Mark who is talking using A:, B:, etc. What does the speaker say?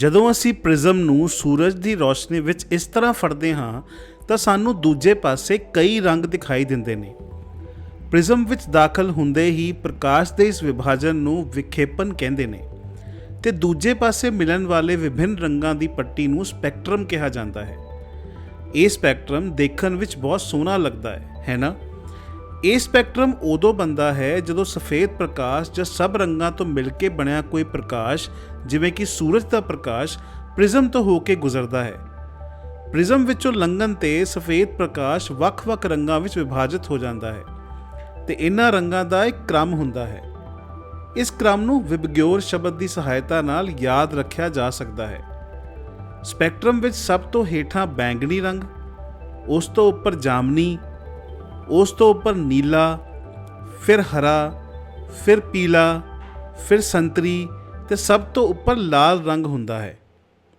A: ਜਦੋਂ ਅਸੀਂ ਪ੍ਰਿਜ਼ਮ ਨੂੰ ਸੂਰਜ ਦੀ ਰੋਸ਼ਨੀ ਵਿੱਚ ਇਸ ਤਰ੍ਹਾਂ ਫੜਦੇ ਹਾਂ, ਤਾਂ ਸਾਨੂੰ ਦੂਜੇ ਪਾਸੇ ਕਈ ਰੰਗ ਦਿਖਾਈ ਦਿੰਦੇ ਨੇ। ਪ੍ਰਿਜ਼ਮ ਵਿੱਚ ਦਾਖਲ ਹੁੰਦੇ ਹੀ ਪ੍ਰਕਾਸ਼ ਦੇ ਇਸ ਵਿਭਾਜਨ ਨੂੰ ਵਿਖੇਪਨ ਕਹਿੰਦੇ ਨੇ ਤੇ ਦੂਜੇ ਪਾਸੇ ਮਿਲਣ ਵਾਲੇ ਵਿਭਿੰਨ ਰੰਗਾਂ ਦੀ ਪੱਟੀ ਨੂੰ ਸਪੈਕਟਰਮ ਕਿਹਾ ਜਾਂਦਾ ਹੈ। ਇਹ ਸਪੈਕਟਰਮ ਦੇਖਣ ਵਿੱਚ ਬਹੁਤ ਸੋਹਣਾ ਲੱਗਦਾ ਹੈ ਹੈ ਨਾ? ਇਹ ਸਪੈਕਟਰਮ ਉਦੋਂ ਬਣਦਾ ਹੈ ਜਦੋਂ ਸਫੇਦ ਪ੍ਰਕਾਸ਼ ਜਾਂ ਸਭ ਰੰਗਾਂ ਤੋਂ ਮਿਲ ਕੇ ਬਣਿਆ ਕੋਈ ਪ੍ਰਕਾਸ਼, ਜਿਵੇਂ ਕਿ ਸੂਰਜ ਦਾ ਪ੍ਰਕਾਸ਼, ਪ੍ਰਿਜ਼ਮ ਤੋਂ ਹੋ ਕੇ ਗੁਜ਼ਰਦਾ ਹੈ। ਪ੍ਰਿਜ਼ਮ ਵਿੱਚੋਂ ਲੰਘਣ ਤੇ ਸਫੇਦ ਪ੍ਰਕਾਸ਼ ਵੱਖ-ਵੱਖ ਰੰਗਾਂ ਵਿੱਚ ਵਿਭਾਜਿਤ ਹੋ ਜਾਂਦਾ ਹੈ ਤੇ ਇਹਨਾਂ ਰੰਗਾਂ ਦਾ ਇੱਕ ਕ੍ਰਮ ਹੁੰਦਾ ਹੈ। ਇਸ ਕ੍ਰਮ ਨੂੰ ਵਿਬਗਿਓਰ ਸ਼ਬਦ ਦੀ ਸਹਾਇਤਾ ਨਾਲ ਯਾਦ ਰੱਖਿਆ ਜਾ ਸਕਦਾ ਹੈ। ਸਪੈਕਟਰਮ ਵਿੱਚ ਸਭ ਤੋਂ ਹੇਠਾਂ ਬੈਂਗਣੀ ਰੰਗ, ਉਸ ਤੋਂ ਉੱਪਰ ਜਾਮਨੀ ਉਸ ਤੋਂ ਉੱਪਰ ਨੀਲਾ, ਫਿਰ ਹਰਾ, ਫਿਰ ਪੀਲਾ, ਫਿਰ ਸੰਤਰੀ ਤੇ ਸਭ ਤੋਂ ਉੱਪਰ ਲਾਲ ਰੰਗ ਹੁੰਦਾ ਹੈ।